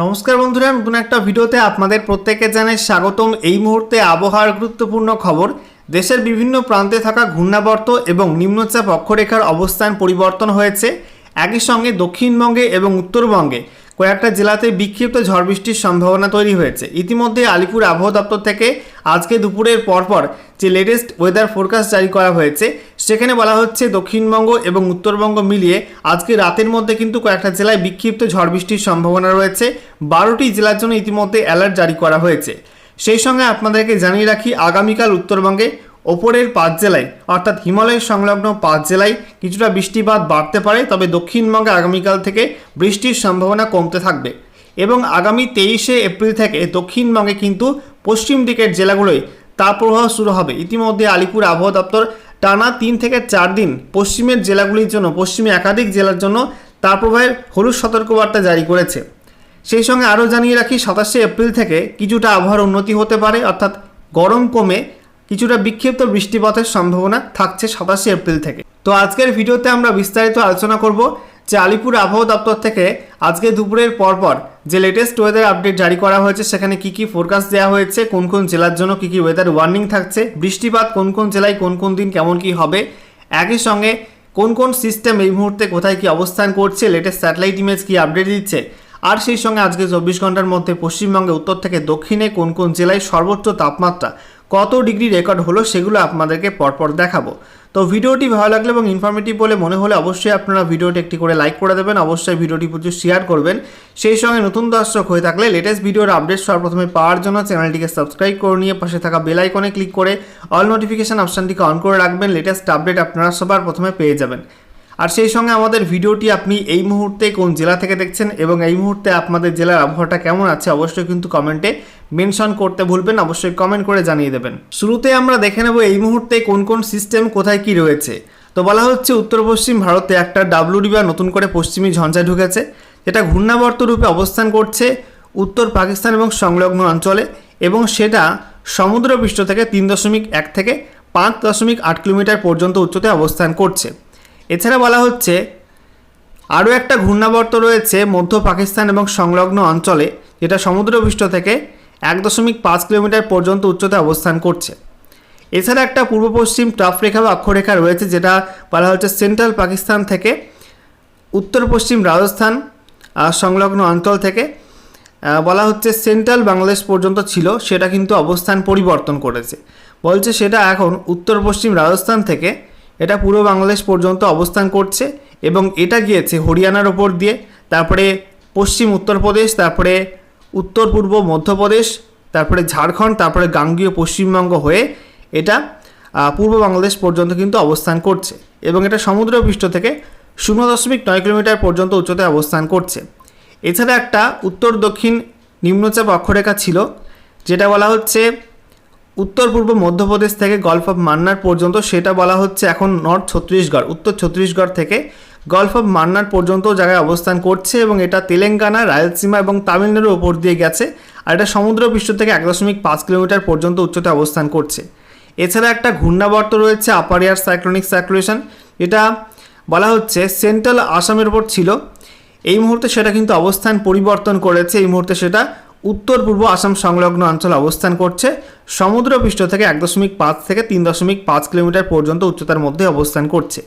নমস্কার বন্ধুরা, নতুন একটা ভিডিওতে আপনাদের প্রত্যেকে জানাই স্বাগতম। এই মুহূর্তে আবহাওয়ার গুরুত্বপূর্ণ খবর, দেশের বিভিন্ন প্রান্তে থাকা ঘূর্ণাবর্ত এবং নিম্নচাপ অক্ষরেখার অবস্থান পরিবর্তন হয়েছে। একই সঙ্গে দক্ষিণবঙ্গে এবং উত্তরবঙ্গে কয়েকটা জেলাতে বিক্ষিপ্ত ঝড় বৃষ্টির সম্ভাবনা তৈরি হয়েছে। ইতিমধ্যে আলিপুর আবহাওয়া দপ্তর থেকে আজকে দুপুরের পরপর যে লেটেস্ট ওয়েদার ফোরকাস্ট জারি করা হয়েছে, সেখানে বলা হচ্ছে দক্ষিণবঙ্গ এবং উত্তরবঙ্গ মিলিয়ে আজকে রাতের মধ্যে কিন্তু কয়েকটা জেলায় বিক্ষিপ্ত ঝড় বৃষ্টির সম্ভাবনা রয়েছে। বারোটি জেলার জন্য ইতিমধ্যে অ্যালার্ট জারি করা হয়েছে। সেই সঙ্গে আপনাদেরকে জানিয়ে রাখি, আগামীকাল উত্তরবঙ্গে ওপরের পাঁচ জেলায়, অর্থাৎ হিমালয় সংলগ্ন পাঁচ জেলায় কিছুটা বৃষ্টিপাত বাড়তে পারে, তবে দক্ষিণবঙ্গে আগামীকাল থেকে বৃষ্টির সম্ভাবনা কমতে থাকবে। এবং আগামী তেইশে এপ্রিল থেকে দক্ষিণবঙ্গে কিন্তু পশ্চিম দিকের জেলাগুলোয় তাপপ্রবাহ শুরু হবে। ইতিমধ্যে আলিপুর আবহাওয়া দপ্তর টানা তিন থেকে চার দিন পশ্চিমের জেলাগুলির জন্য, পশ্চিমে একাধিক জেলার জন্য তাপপ্রবাহের হলুদ সতর্কবার্তা জারি করেছে। সেই সঙ্গে আরও জানিয়ে রাখি, সাতাশে এপ্রিল থেকে কিছুটা আবহাওয়ার উন্নতি হতে পারে, অর্থাৎ গরম কমে কিছুটা বিক্ষিপ্ত বৃষ্টিপাতের সম্ভাবনা থাকছে সাতাশে এপ্রিল থেকে। তো আজকের ভিডিওতে আমরা বিস্তারিত আলোচনা করব যে আলিপুর আবহাওয়া দপ্তর থেকে আজকে দুপুরের পরপর যে লেটেস্ট ওয়েদার আপডেট জারি করা হয়েছে, সেখানে কি কি ফোরকাস্ট দেওয়া হয়েছে, কোন কোন জেলার জন্য কি কি ওয়েদার ওয়ার্নিং থাকছে, বৃষ্টিপাত কোন কোন জেলায় কোন কোন দিন কেমন কি হবে, একই সঙ্গে কোন কোন সিস্টেম এই মুহূর্তে কোথায় কি অবস্থান করছে লেটেস্ট স্যাটেলাইট ইমেজ কি আপডেট দিচ্ছে আর সেই সঙ্গে আজকে চব্বিশ ঘণ্টার মধ্যে পশ্চিমবঙ্গে, উত্তর থেকে দক্ষিণে কোন কোন জেলায় সর্বোচ্চ তাপমাত্রা, কত ডিগ্রি রেকর্ড হলো সেগুলো আপনাদেরকে পরপর দেখাবো। তো ভিডিওটি ভালো লাগলে এবং ইনফরমেটিভ বলে মনে হলে অবশ্যই আপনারা ভিডিওটি একটি করে লাইক করে দেবেন, অবশ্যই ভিডিওটি প্রচুর শেয়ার করবেন। সেই সঙ্গে নতুন দর্শক হয়ে থাকলে লেটেস্ট ভিডিওর আপডেট সর্বপ্রথমে পাওয়ার জন্য চ্যানেলটিকে সাবস্ক্রাইব করে নিয়ে পাশে থাকা বেল আইকনে ক্লিক করে অল নোটিফিকেশান অপশানটিকে অন করে রাখবেন লেটেস্ট আপডেট আপনারা সবার প্রথমে পেয়ে যাবেন। আর সেই সঙ্গে আমাদের ভিডিওটি আপনি এই মুহূর্তে কোন জেলা থেকে দেখছেন এবং এই মুহূর্তে আপনাদের জেলার আবহাওয়াটা কেমন আছে, অবশ্যই কিন্তু কমেন্টে মেনশন করতে ভুলবেন, অবশ্যই কমেন্ট করে জানিয়ে দেবেন। শুরুতে আমরা দেখে নেব এই মুহূর্তে কোন কোন সিস্টেম কোথায় কি রয়েছে। তো বলা হচ্ছে উত্তর পশ্চিম ভারতে একটা ডাব্লুডি বা নতুন করে পশ্চিমী ঝঞ্ঝা ঢুকেছে, যেটা ঘূর্ণাবর্ত রূপে অবস্থান করছে উত্তর পাকিস্তান এবং সংলগ্ন অঞ্চলে এবং সেটা সমুদ্রপৃষ্ঠ থেকে তিন দশমিক এক থেকে পাঁচ দশমিক আট কিলোমিটার পর্যন্ত উচ্চতায় অবস্থান করছে। এছাড়া বলা হচ্ছে, আরও একটা ঘূর্ণাবর্ত রয়েছে মধ্য পাকিস্তান এবং সংলগ্ন অঞ্চলে, যেটা সমুদ্রপৃষ্ঠ থেকে এক দশমিক পাঁচ কিলোমিটার পর্যন্ত উচ্চতায় অবস্থান করছে। এছাড়া একটা পূর্ব পশ্চিম রেখা বা অক্ষরেখা রয়েছে, যেটা বলা হচ্ছে সেন্ট্রাল পাকিস্তান থেকে উত্তর পশ্চিম রাজস্থান সংলগ্ন অঞ্চল থেকে বলা হচ্ছে সেন্ট্রাল বাংলাদেশ পর্যন্ত ছিল, সেটা কিন্তু অবস্থান পরিবর্তন করেছে। বলছে সেটা এখন উত্তর পশ্চিম রাজস্থান থেকে এটা পুরো বাংলাদেশ পর্যন্ত অবস্থান করছে এবং এটা গিয়েছে হরিয়ানার ওপর দিয়ে, তারপরে পশ্চিম উত্তরপ্রদেশ, তারপরে উত্তর পূর্ব মধ্যপ্রদেশ, তারপরে ঝাড়খণ্ড, তারপরে গাঙ্গীয় পশ্চিমবঙ্গ হয়ে এটা পূর্ব বাংলাদেশ পর্যন্ত কিন্তু অবস্থান করছে এবং এটা সমুদ্রপৃষ্ঠ থেকে শূন্য দশমিক নয় কিলোমিটার পর্যন্ত উচ্চতায় অবস্থান করছে। এছাড়া একটা উত্তর দক্ষিণ নিম্নচাপ অক্ষরেখা ছিল, যেটা বলা হচ্ছে উত্তর পূর্ব মধ্যপ্রদেশ থেকে গল্ফ অফ মান্নার পর্যন্ত, সেটা বলা হচ্ছে এখন নর্থ ছত্তিশগড় উত্তর ছত্তিশগড় থেকে গল্ফ অফ মান্নার পর্যন্ত জায়গায় অবস্থান করছে এবং এটা তেলেঙ্গানা, রায়লসীমা এবং তামিলনাড়ুর ওপর দিয়ে গেছে আর এটা সমুদ্রপৃষ্ঠ থেকে এক দশমিক পাঁচ কিলোমিটার পর্যন্ত উচ্চতায় অবস্থান করছে। এছাড়া একটা ঘূর্ণাবর্ত রয়েছে আপার এয়ার সাইক্লোনিক সার্কুলেশন এটা বলা হচ্ছে সেন্ট্রাল আসামের ওপর ছিল। এই মুহূর্তে সেটা কিন্তু অবস্থান পরিবর্তন করেছে, এই মুহূর্তে সেটা উত্তর, পূর্ব আসাম সংলগ্ন অঞ্চলে অবস্থান করছে। সমুদ্রপৃষ্ঠ থেকে এক দশমিক পাঁচ থেকে তিন দশমিক পাঁচ কিলোমিটার পর্যন্ত উচ্চতার মধ্যে অবস্থান করছে।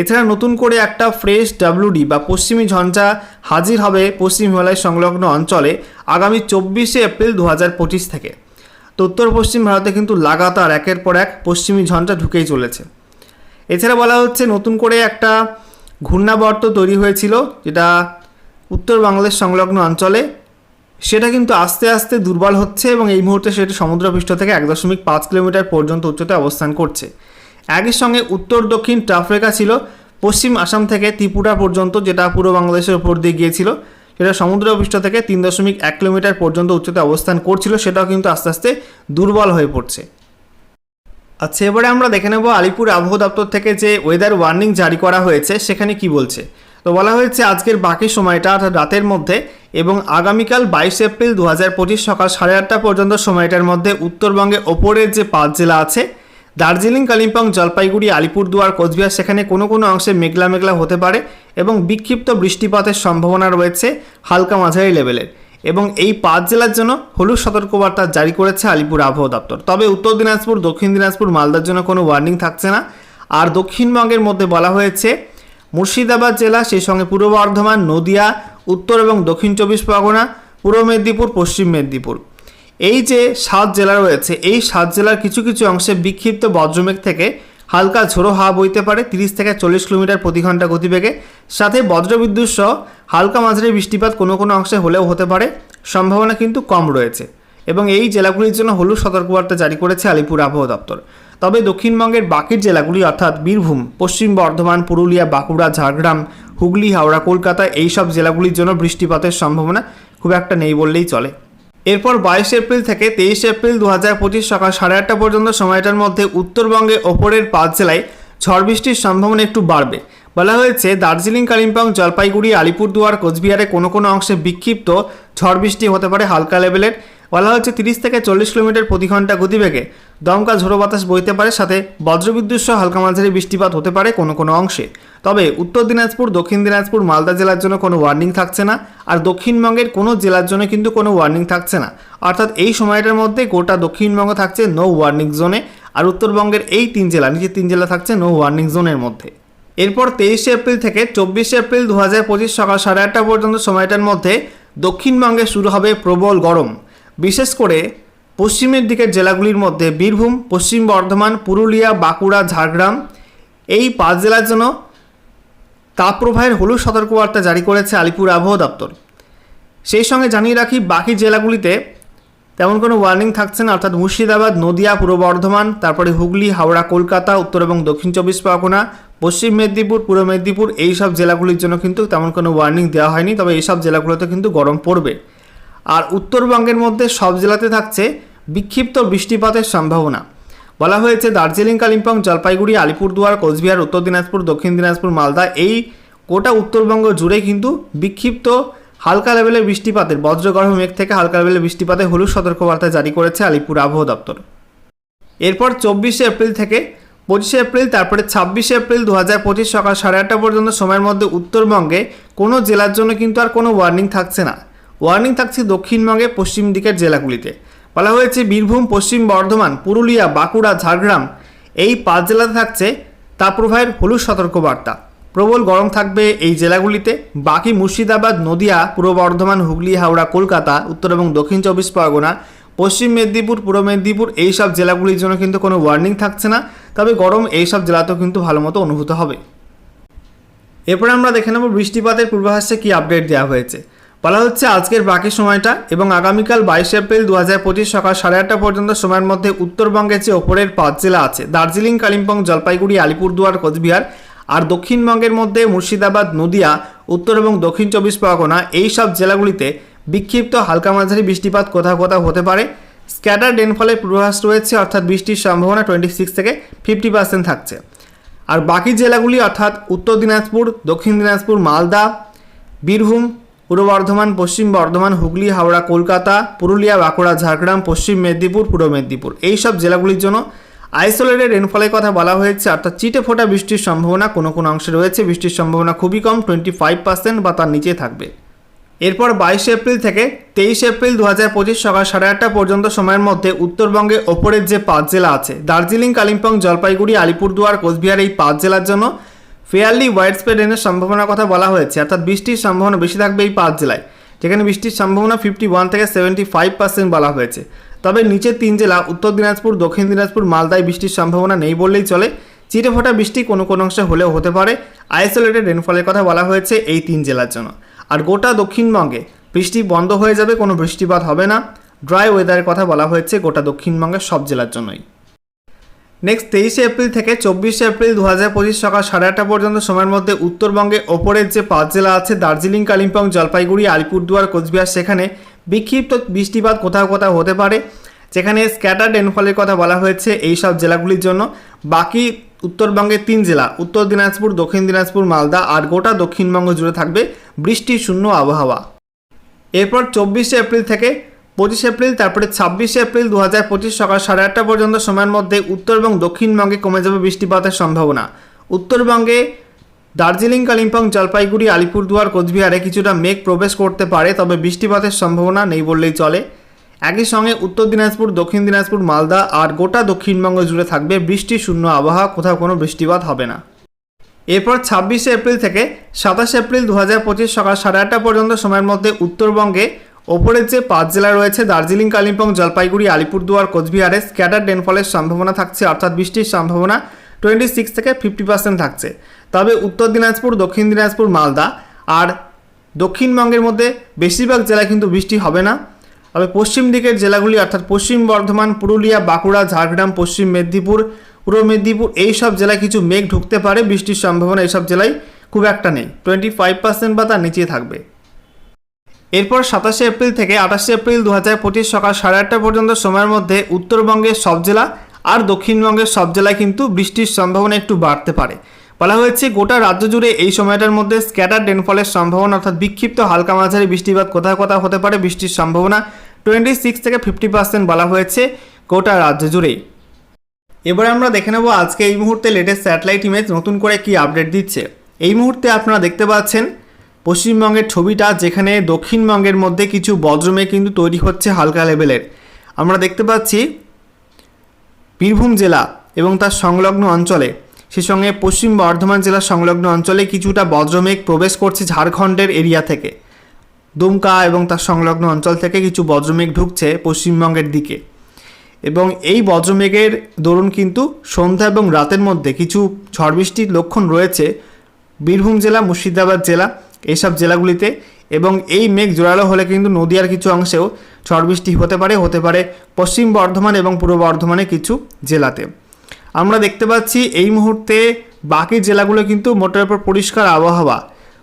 এছাড়া নতুন করে একটা ফ্রেশ ডাব্লুডি বা পশ্চিমী ঝঞ্ঝা হাজির হবে পশ্চিম হিমালয় সংলগ্ন অঞ্চলে আগামী চব্বিশে এপ্রিল দু হাজার পঁচিশ থেকে। তো উত্তর পশ্চিম ভারতে কিন্তু লাগাতার একের পর এক পশ্চিমী ঝঞ্ঝা ঢুকেই চলেছে। এছাড়া বলা হচ্ছে নতুন করে একটা ঘূর্ণাবর্ত তৈরি হয়েছিল, যেটা উত্তর বাংলাদেশ সংলগ্ন অঞ্চলে সেটা কিন্তু আস্তে আস্তে দুর্বল হচ্ছে এবং এই মুহূর্তে সেটা সমুদ্রপৃষ্ঠ থেকে এক দশমিক পাঁচ কিলোমিটার পর্যন্ত উচ্চতায় অবস্থান করছে। একই সঙ্গে উত্তর, দক্ষিণ টাফ রেখা ছিল, পশ্চিম আসাম থেকে ত্রিপুরা পর্যন্ত, যেটা পূর্ব বাংলাদেশের উপর দিয়ে গিয়েছিল, সেটা সমুদ্রপৃষ্ঠ থেকে তিন দশমিক এক কিলোমিটার পর্যন্ত উচ্চতায় অবস্থান করছিল, সেটাও কিন্তু আস্তে আস্তে দুর্বল হয়ে পড়ছে। আচ্ছা এবারে আমরা দেখে নেব আলিপুর আবহাওয়া দপ্তর থেকে যে ওয়েদার ওয়ার্নিং জারি করা হয়েছে, সেখানে কি বলছে? তো বলা হয়েছে আজকের বাকি সময়টা অর্থাৎ রাতের মধ্যে এবং আগামীকাল বাইশ এপ্রিল দু হাজার পঁচিশ সকাল সাড়ে আটটা পর্যন্ত সময়টার মধ্যে উত্তরবঙ্গে ওপরের যে পাঁচ জেলা আছে, দার্জিলিং, কালিম্পং, জলপাইগুড়ি, আলিপুরদুয়ার, কোচবিহার, সেখানে কোনো কোনো অংশে মেঘলা মেঘলা হতে পারে এবং বিক্ষিপ্ত বৃষ্টিপাতের সম্ভাবনা রয়েছে হালকা মাঝারি লেভেলের। এবং এই পাঁচ জেলার জন্য হলুদ সতর্কবার্তা জারি করেছে আলিপুর আবহাওয়া দপ্তর। তবে উত্তর দিনাজপুর, দক্ষিণ দিনাজপুর, মালদার জন্য কোনো ওয়ার্নিং থাকছে না। আর দক্ষিণবঙ্গের মধ্যে বলা হয়েছে, মুর্শিদাবাদ জেলা, সেই সঙ্গে পূর্ব বর্ধমান, নদিয়া উত্তর এবং দক্ষিণ চব্বিশ পরগনা, পূর্ব মেদিনীপুর, পশ্চিম মেদিনীপুর। এই যে সাত জেলা রয়েছে, এই সাত জেলার কিছু কিছু অংশে বিক্ষিপ্ত বজ্রমেঘ থেকে হালকা ঝোড়ো হাওয়া বইতে পারে, তিরিশ থেকে চল্লিশ কিলোমিটার প্রতি ঘণ্টা গতিবেগে। সাথে বজ্রবিদ্যুৎ সহ হালকা মাঝারি বৃষ্টিপাত কোনো কোনো অংশে হলেও হতে পারে, সম্ভাবনা কিন্তু কম রয়েছে। এবং এই জেলাগুলির জন্য হলুদ সতর্কবার্তা জারি করেছে আলিপুর আবহাওয়া দপ্তর। তবে দক্ষিণবঙ্গের বাকির জেলাগুলি অর্থাৎ বীরভূম, পশ্চিম বর্ধমান, পুরুলিয়া, বাঁকুড়া, ঝাড়গ্রাম, হুগলি, হাওড়া, কলকাতা এই সব জেলাগুলির জন্য বৃষ্টিপাতের সম্ভাবনা খুব একটা নেই বললেই চলে। এরপর বাইশ এপ্রিল থেকে তেইশ এপ্রিল দু হাজার পঁচিশ সকাল সাড়ে আটটা পর্যন্ত সময়টার মধ্যে উত্তরবঙ্গে ওপরের পাঁচ জেলায় ঝড় বৃষ্টির সম্ভাবনা একটু বাড়বে। বলা হয়েছে, দার্জিলিং, কালিম্পং, জলপাইগুড়ি, আলিপুরদুয়ার, কোচবিহারে কোনো কোনো অংশে বিক্ষিপ্ত ঝড় বৃষ্টি হতে পারে হালকা লেভেলের। বলা হচ্ছে তিরিশ থেকে চল্লিশ কিলোমিটার প্রতি ঘণ্টা গতিবেগে। দমকা ঝোড়ো বাতাস বইতে পারে, সাথে বজ্রবিদ্যুৎ সহ হালকা মাঝারি বৃষ্টিপাত হতে পারে কোনো কোনো অংশে। তবে উত্তর দিনাজপুর, দক্ষিণ দিনাজপুর, মালদা জেলার জন্য কোনো ওয়ার্নিং থাকছে না, আর দক্ষিণবঙ্গের কোনো জেলার জন্য কিন্তু কোনো ওয়ার্নিং থাকছে না। অর্থাৎ এই সময়টার মধ্যে গোটা দক্ষিণবঙ্গ থাকছে নো ওয়ার্নিং জোনে আর উত্তরবঙ্গের এই তিন জেলা নিচে তিন জেলা থাকছে নো ওয়ার্নিং জোনের মধ্যে। এরপর তেইশে এপ্রিল থেকে চব্বিশে এপ্রিল দু হাজার পঁচিশ সকাল সাড়ে আটটা পর্যন্ত সময়টার মধ্যে দক্ষিণবঙ্গে শুরু হবে প্রবল গরম। বিশেষ করে পশ্চিমের দিকের জেলাগুলির মধ্যে বীরভূম, পশ্চিম বর্ধমান, পুরুলিয়া, বাঁকুড়া, ঝাড়গ্রাম এই পাঁচ জেলার জন্য তাপপ্রবাহের হলুদ সতর্কবার্তা জারি করেছে আলিপুর আবহাওয়া দপ্তর। সেই সঙ্গে জানিয়ে রাখি, বাকি জেলাগুলিতে তেমন কোনো ওয়ার্নিং থাকছে না, অর্থাৎ মুর্শিদাবাদ, নদিয়া, পূর্ব বর্ধমান, তারপরে হুগলি, হাওড়া, কলকাতা, উত্তর এবং দক্ষিণ চব্বিশ পরগনা, পশ্চিম মেদিনীপুর, পূর্ব মেদিনীপুর এই সব জেলাগুলির জন্য কিন্তু তেমন কোনো ওয়ার্নিং দেওয়া হয়নি, তবে এই সব জেলাগুলোতে কিন্তু গরম পড়বে। আর উত্তরবঙ্গের মধ্যে সব জেলাতে থাকছে বিক্ষিপ্ত বৃষ্টিপাতের সম্ভাবনা। বলা হয়েছে দার্জিলিং, কালিম্পং, জলপাইগুড়ি, আলিপুরদুয়ার, কোচবিহার, উত্তর দিনাজপুর, দক্ষিণ দিনাজপুর, মালদা এই গোটা উত্তরবঙ্গ জুড়ে কিন্তু বিক্ষিপ্ত হালকা লেভেলের বৃষ্টিপাতের বজ্রগর্ভ মেঘ থেকে হালকা লেভেলের বৃষ্টিপাতে হলুদ সতর্কবার্তা জারি করেছে আলিপুর আবহাওয়া দপ্তর। এরপর চব্বিশে এপ্রিল থেকে পঁচিশে এপ্রিল, তারপরে ছাব্বিশে এপ্রিল দু হাজার পঁচিশ সকাল সাড়ে আটটা পর্যন্ত সময়ের মধ্যে উত্তরবঙ্গে কোনো জেলার জন্য কিন্তু আর কোনো ওয়ার্নিং থাকছে না। ওয়ার্নিং থাকছে দক্ষিণবঙ্গে পশ্চিম দিকের জেলাগুলিতে। বলা হয়েছে, বীরভূম, পশ্চিম বর্ধমান, পুরুলিয়া, বাঁকুড়া, ঝাড়গ্রাম, এই পাঁচ জেলাতে থাকছে তাপপ্রবাহের হলুদ সতর্কবার্তা। প্রবল গরম থাকবে এই জেলাগুলিতে। বাকি মুর্শিদাবাদ, নদিয়া, পূর্ব বর্ধমান, হুগলি, হাওড়া, কলকাতা, উত্তর এবং দক্ষিণ চব্বিশ পরগনা, পশ্চিম মেদিনীপুর, পূর্ব মেদিনীপুর, এই সব জেলাগুলির জন্য কিন্তু কোনো ওয়ার্নিং থাকছে না। তবে গরম এই সব জেলাতেও কিন্তু ভালো মতো অনুভূত হবে। এরপরে আমরা দেখে নেব বৃষ্টিপাতের পূর্বাভাসে কী আপডেট দেওয়া হয়েছে। বলা হচ্ছে আজকের বাকি সময়টা এবং আগামীকাল বাইশে এপ্রিল দু হাজার পঁচিশ সকাল সাড়ে আটটা পর্যন্ত সময়ের মধ্যে উত্তরবঙ্গের যে ওপরের পাঁচ জেলা আছে। দার্জিলিং, কালিম্পং, জলপাইগুড়ি, আলিপুরদুয়ার, কোচবিহার আর দক্ষিণবঙ্গের মধ্যে মুর্শিদাবাদ, নদিয়া, উত্তর এবং দক্ষিণ চব্বিশ পরগনা এই সব জেলাগুলিতে বিক্ষিপ্ত হালকা মাঝারি বৃষ্টিপাত কোথাও কোথাও হতে পারে। স্ক্যাটার রেনফলের পূর্বাভাস রয়েছে, অর্থাৎ বৃষ্টির সম্ভাবনা টোয়েন্টি সিক্স থেকে ফিফটি পার্সেন্ট থাকছে। আর বাকি জেলাগুলি, অর্থাৎ উত্তর দিনাজপুর, দক্ষিণ দিনাজপুর, মালদা, বীরভূম পূর্ব বর্ধমান, পশ্চিম বর্ধমান, হুগলি, হাওড়া, কলকাতা, পুরুলিয়া, বাঁকুড়া, ঝাড়গ্রাম, পশ্চিম মেদিনীপুর, পূর্ব মেদিনীপুর। এই সব জেলাগুলির জন্য আইসোলেটেড রেনফলের কথা বলা হয়েছে, অর্থাৎ চিটে ফোটা বৃষ্টির সম্ভাবনা কোনো কোনো অংশে রয়েছে, বৃষ্টির সম্ভাবনা খুবই কম টোয়েন্টি ফাইভ পার্সেন্ট বা তার নিচে থাকবে। এরপর বাইশে এপ্রিল থেকে তেইশে এপ্রিল দু হাজার পঁচিশ সকাল সাড়ে আটটা পর্যন্ত সময়ের মধ্যে উত্তরবঙ্গে ওপরের যে পাঁচ জেলা আছে, দার্জিলিং, কালিম্পং, জলপাইগুড়ি, আলিপুরদুয়ার, কোচবিহার, এই পাঁচ জেলার জন্য ফেয়ারলি ওয়াইড স্প্রেড রেনের সম্ভাবনার কথা বলা হয়েছে, অর্থাৎ বৃষ্টির সম্ভাবনা বেশি থাকবে এই পাঁচ জেলায় যেখানে বৃষ্টির সম্ভাবনা ফিফটি ওয়ান থেকে সেভেন্টি ফাইভ পার্সেন্ট বলা হয়েছে। তবে নিচের তিন জেলা, উত্তর দিনাজপুর, দক্ষিণ দিনাজপুর, মালদায় বৃষ্টির সম্ভাবনা নেই বললেই চলে। চিটে ফোটা বৃষ্টি কোনো কোনো অংশে হলেও হতে পারে। আইসোলেটেড রেনফলের কথা বলা হয়েছে এই তিন জেলার জন্য। আর গোটা দক্ষিণবঙ্গে বৃষ্টি বন্ধ হয়ে যাবে, কোনো বৃষ্টিপাত হবে না। ড্রাই ওয়েদারের কথা বলা হয়েছে গোটা দক্ষিণবঙ্গের সব জেলার জন্যই। নেক্সট তেইশে এপ্রিল থেকে চব্বিশে এপ্রিল দু হাজার পঁচিশ সকাল সাড়ে আটটা পর্যন্ত সময়ের মধ্যে উত্তরবঙ্গে ওপরের যে পাঁচ জেলা আছে, দার্জিলিং, কালিম্পং, জলপাইগুড়ি, আলিপুরদুয়ার, কোচবিহার, সেখানে বিক্ষিপ্ত বৃষ্টিপাত কোথাও কোথাও হতে পারে, যেখানে স্ক্যাটার রেনফলের কথা বলা হয়েছে এই সব জেলাগুলির জন্য। বাকি উত্তরবঙ্গের তিন জেলা, উত্তর দিনাজপুর, দক্ষিণ দিনাজপুর, মালদা আর গোটা দক্ষিণবঙ্গ জুড়ে থাকবে বৃষ্টি শূন্য আবহাওয়া। এরপর চব্বিশে এপ্রিল থেকে পঁচিশ এপ্রিল, তারপরে ছাব্বিশে এপ্রিল দু হাজার পঁচিশ সকাল সাড়ে আটটা পর্যন্ত সময়ের মধ্যে উত্তর এবং দক্ষিণবঙ্গে কমে যাবে বৃষ্টিপাতের সম্ভাবনা। উত্তরবঙ্গে দার্জিলিং, কালিম্পং, জলপাইগুড়ি, আলিপুরদুয়ার, কোচবিহারে কিছুটা মেঘ প্রবেশ করতে পারে, তবে বৃষ্টিপাতের সম্ভাবনা নেই বললেই চলে। একই সঙ্গে উত্তর দিনাজপুর, দক্ষিণ দিনাজপুর, মালদা আর গোটা দক্ষিণবঙ্গ জুড়ে থাকবে বৃষ্টি শূন্য আবহাওয়া, কোথাও কোনো বৃষ্টিপাত হবে না। এরপর ছাব্বিশে এপ্রিল থেকে সাতাশে এপ্রিল দু হাজার পঁচিশ সকাল সাড়ে আটটা পর্যন্ত সময়ের মধ্যে উত্তরবঙ্গে ওপরের যে পাঁচ জেলা রয়েছে দার্জিলিং, কালিম্পং, জলপাইগুড়ি, আলিপুরদুয়ার, কোচবিহারে স্ক্যাটার ডেনফলের সম্ভাবনা থাকছে, অর্থাৎ বৃষ্টির সম্ভাবনা টোয়েন্টি সিক্স থেকে ফিফটি পার্সেন্ট থাকছে। তবে উত্তর দিনাজপুর, দক্ষিণ দিনাজপুর, মালদা আর দক্ষিণবঙ্গের মধ্যে বেশিরভাগ জেলায় কিন্তু বৃষ্টি হবে না। তবে পশ্চিম দিকের জেলাগুলি, অর্থাৎ পশ্চিম বর্ধমান, পুরুলিয়া, বাঁকুড়া, ঝাড়গ্রাম, পশ্চিম মেদিনীপুর, পূর্ব মেদিনীপুর, এই সব জেলায় কিছু মেঘ ঢুকতে পারে। বৃষ্টির সম্ভাবনা এইসব জেলায় খুব একটা নেই। টোয়েন্টি ফাইভ পার্সেন্ট বা তার নিচে থাকবে। এরপর সাতাশে এপ্রিল থেকে আঠাশে এপ্রিল দু হাজার পঁচিশ সকাল সাড়ে আটটা পর্যন্ত সময়ের মধ্যে উত্তরবঙ্গের সব জেলা আর দক্ষিণবঙ্গের সব জেলায় কিন্তু বৃষ্টির সম্ভাবনা একটু বাড়তে পারে। বলা হয়েছে গোটা রাজ্য জুড়ে এই সময়টার মধ্যে স্ক্যাটার ডেনফলের সম্ভাবনা অর্থাৎ বিক্ষিপ্ত হালকা মাঝারি বৃষ্টিপাত কোথাও কোথাও হতে পারে বৃষ্টির সম্ভাবনা টোয়েন্টি সিক্স থেকে ফিফটি পার্সেন্ট বলা হয়েছে গোটা রাজ্য জুড়েই এবারে আমরা দেখে নেব আজকে এই মুহূর্তে লেটেস্ট স্যাটেলাইট ইমেজ নতুন করে কি আপডেট দিচ্ছে। এই মুহূর্তে আপনারা দেখতে পাচ্ছেন পশ্চিমবঙ্গের ছবিটা যেখানে দক্ষিণবঙ্গের মধ্যে কিছু বজ্রমেঘ কিন্তু তৈরি হচ্ছে হালকা লেভেলের। আমরা দেখতে পাচ্ছি বীরভূম জেলা এবং তার সংলগ্ন অঞ্চলে। সে সঙ্গে পশ্চিম বর্ধমান জেলার সংলগ্ন অঞ্চলে কিছুটা বজ্রমেঘ প্রবেশ করছে ঝাড়খণ্ডের এরিয়া থেকে। দুমকা এবং তার সংলগ্ন অঞ্চল থেকে কিছু বজ্রমেঘ ঢুকছে পশ্চিমবঙ্গের দিকে। এবং এই বজ্রমেঘের দরুন কিন্তু সন্ধ্যা এবং রাতের মধ্যে কিছু ঝড় বৃষ্টির লক্ষণ রয়েছে বীরভূম জেলা, মুর্শিদাবাদ জেলা এইসব জেলাগুলিতে এবং এই মেঘ জোরালো হলে কিন্তু নদীয়ার কিছু অংশেও ঝড় বৃষ্টি হতে পারে হতে পারে পশ্চিম বর্ধমান এবং পূর্ব বর্ধমানে কিছু জেলাতে। আমরা দেখতে পাচ্ছি এই মুহূর্তে বাকি জেলাগুলো কিন্তু মোটের উপর পরিষ্কার আবহাওয়া।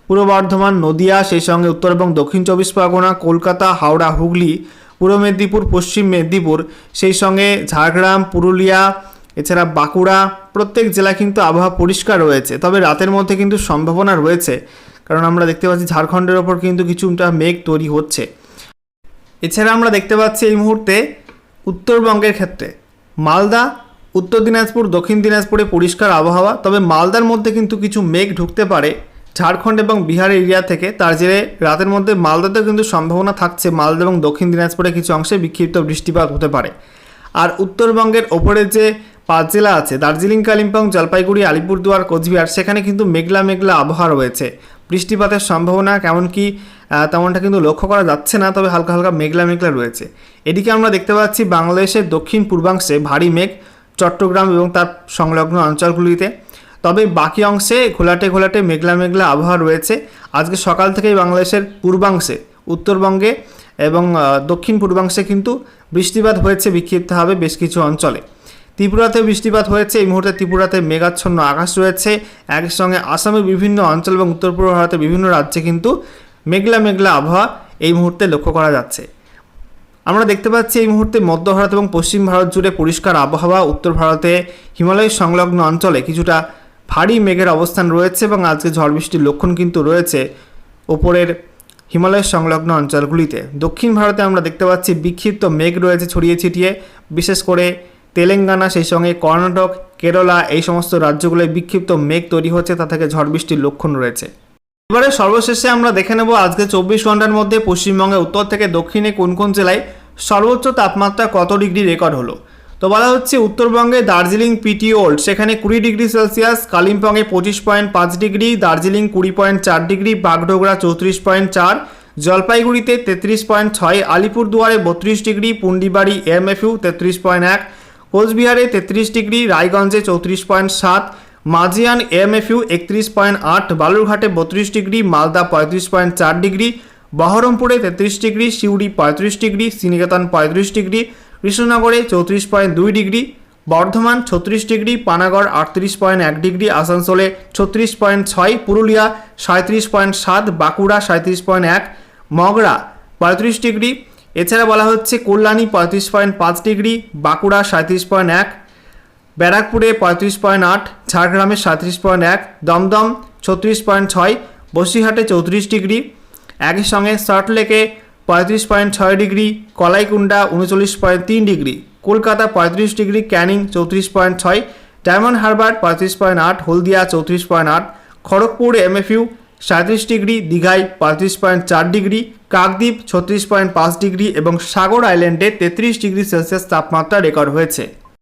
পূর্ব বর্ধমান, নদিয়া, সেই সঙ্গে উত্তর এবং দক্ষিণ চব্বিশ পরগনা, কলকাতা, হাওড়া, হুগলি, পূর্ব মেদিনীপুর, পশ্চিম মেদিনীপুর, সেই সঙ্গে ঝাড়গ্রাম, পুরুলিয়া, এছাড়া বাঁকুড়া, প্রত্যেক জেলা কিন্তু আবহাওয়া পরিষ্কার রয়েছে। তবে রাতের মধ্যে কিন্তু সম্ভাবনা রয়েছে কারণ আমরা দেখতে পাচ্ছি ঝাড়খণ্ডের ওপর কিন্তু কিছুটা মেঘ তৈরি হচ্ছে। এছাড়া আমরা দেখতে পাচ্ছি এই মুহূর্তে উত্তরবঙ্গের ক্ষেত্রে। মালদা, উত্তর দিনাজপুর, দক্ষিণ দিনাজপুরে পরিষ্কার আবহাওয়া, তবে মালদার মধ্যে কিন্তু কিছু মেঘ ঢুকতে পারে ঝাড়খণ্ড এবং বিহার এরিয়া থেকে। তার জেরে রাতের মধ্যে মালদাতেও কিন্তু সম্ভাবনা থাকছে। মালদা এবং দক্ষিণ দিনাজপুরে কিছু অংশে বিক্ষিপ্ত বৃষ্টিপাত হতে পারে। আর উত্তরবঙ্গের ওপরের যে পাঁচ জেলা আছে, দার্জিলিং, কালিম্পং, জলপাইগুড়ি, আলিপুরদুয়ার, কোচবিহার, সেখানে কিন্তু মেঘলা মেঘলা আবহাওয়া রয়েছে। বৃষ্টিপাতের সম্ভাবনা কেমন কি আহ, তেমনটা কিন্তু লক্ষ্য করা যাচ্ছে না তবে হালকা হালকা মেঘলা মেঘলা রয়েছে। এদিকে আমরা দেখতে পাচ্ছি বাংলাদেশের দক্ষিণ পূর্বাংশে ভারী মেঘ চট্টগ্রাম এবং তার সংলগ্ন অঞ্চলগুলিতে। তবে বাকি অংশে ঘোলাটে ঘোলাটে মেঘলা মেঘলা আবহাওয়া রয়েছে। আজকে সকাল থেকেই বাংলাদেশের পূর্বাংশে উত্তরবঙ্গে এবং দক্ষিণ পূর্বাংশে কিন্তু বৃষ্টিপাত হয়েছে বিক্ষিপ্তভাবে বেশ কিছু অঞ্চলে। ত্রিপুরাতে বৃষ্টিপাত হয়েছে। এই মুহূর্তে ত্রিপুরাতে মেঘাচ্ছন্ন আকাশ রয়েছে। একই সঙ্গে আসামের বিভিন্ন অঞ্চল এবং উত্তর পূর্ব ভারতের বিভিন্ন রাজ্যে কিন্তু মেঘলা মেঘলা আবহাওয়া এই মুহূর্তে লক্ষ্য করা যাচ্ছে। আমরা দেখতে পাচ্ছি এই মুহূর্তে মধ্য ভারত এবং পশ্চিম ভারত জুড়ে পরিষ্কার আবহাওয়া। উত্তর ভারতে হিমালয় সংলগ্ন অঞ্চলে কিছুটা ভারী মেঘের অবস্থান রয়েছে এবং আজকে ঝড় বৃষ্টির লক্ষণ কিন্তু রয়েছে ওপরের হিমালয়ের সংলগ্ন অঞ্চলগুলিতে। দক্ষিণ ভারতে আমরা দেখতে পাচ্ছি বিক্ষিপ্ত মেঘ রয়েছে ছড়িয়ে ছিটিয়ে। বিশেষ করে তেলেঙ্গানা, সেই সঙ্গে কর্ণাটক, কেরলা এই সমস্ত রাজ্যগুলোয় বিক্ষিপ্ত মেঘ তৈরি হচ্ছে, তা থেকে ঝড় বৃষ্টির লক্ষণ রয়েছে। এবারে সর্বশেষে আমরা দেখে নেব আজকে চব্বিশ ঘণ্টার মধ্যে পশ্চিমবঙ্গের উত্তর থেকে দক্ষিণে কোন কোন জেলায় সর্বোচ্চ তাপমাত্রা কত ডিগ্রি রেকর্ড হলো? তো বলা হচ্ছে উত্তরবঙ্গে দার্জিলিং পিটি ওল্ড, সেখানে কুড়ি ডিগ্রি সেলসিয়াস, কালিম্পংয়ে পঁচিশ পয়েন্ট পাঁচ ডিগ্রি, দার্জিলিং কুড়ি পয়েন্ট চার ডিগ্রি, বাগডোগরা চৌত্রিশ পয়েন্ট চার, জলপাইগুড়িতে তেত্রিশ পয়েন্ট ছয়, আলিপুরদুয়ারে বত্রিশ ডিগ্রি, পুন্ডিবাড়ি এমএফইউ তেত্রিশ পয়েন্ট এক কোচবিহারে তেত্রিশ ডিগ্রি, রায়গঞ্জে চৌত্রিশ পয়েন্ট সাত মাজিয়ান এমএফইউ একত্রিশ পয়েন্ট আট, বালুরঘাটে বত্রিশ ডিগ্রি, মালদা পঁয়ত্রিশ পয়েন্ট চার ডিগ্রি, বহরমপুরে তেত্রিশ ডিগ্রি, সিউড়ি পঁয়ত্রিশ ডিগ্রি শ্রীনিকেতন পঁয়ত্রিশ ডিগ্রি, কৃষ্ণনগরে চৌত্রিশ পয়েন্ট দুই ডিগ্রি, বর্ধমান ছত্রিশ ডিগ্রি, পানাগড় আটত্রিশ পয়েন্ট এক ডিগ্রি, আসানসোলে ছত্রিশ পয়েন্ট ছয়, পুরুলিয়া সাঁত্রিশ পয়েন্ট সাত, বাঁকুড়া সাঁত্রিশ পয়েন্ট এক, মগরা পঁয়ত্রিশ ডিগ্রি এছাড়া বলা হচ্ছে কল্যাণী পঁয়ত্রিশ পয়েন্ট পাঁচ ডিগ্রি, বাঁকুড়া সাঁত্রিশ পয়েন্ট এক, ব্যারাকপুরে পঁয়ত্রিশ পয়েন্ট আট, ঝাড়গ্রামে সাঁত্রিশ পয়েন্ট এক, দমদম ছত্রিশ পয়েন্ট ছয়, বসিরহাটে চৌত্রিশ ডিগ্রি, একই সঙ্গে সল্টলেকে পঁয়ত্রিশ পয়েন্ট ছয় ডিগ্রি কলাইকুণ্ডা উনচল্লিশ পয়েন্ট তিন ডিগ্রি, কলকাতা পঁয়ত্রিশ ডিগ্রি, ক্যানিং চৌত্রিশ পয়েন্ট ছয়, ডায়মন্ড হারবার পঁয়ত্রিশ পয়েন্ট আট, হলদিয়া চৌত্রিশ পয়েন্ট আট, খড়গপুর এমএফইউ সাঁত্রিশ ডিগ্রি দীঘায় পঁয়ত্রিশ পয়েন্ট চার ডিগ্রি কাকদ্বীপ ছত্রিশ পয়েন্ট পাঁচ ডিগ্রি এবং সাগর আইল্যান্ডে তেত্রিশ ডিগ্রি সেলসিয়াস তাপমাত্রা রেকর্ড হয়েছে।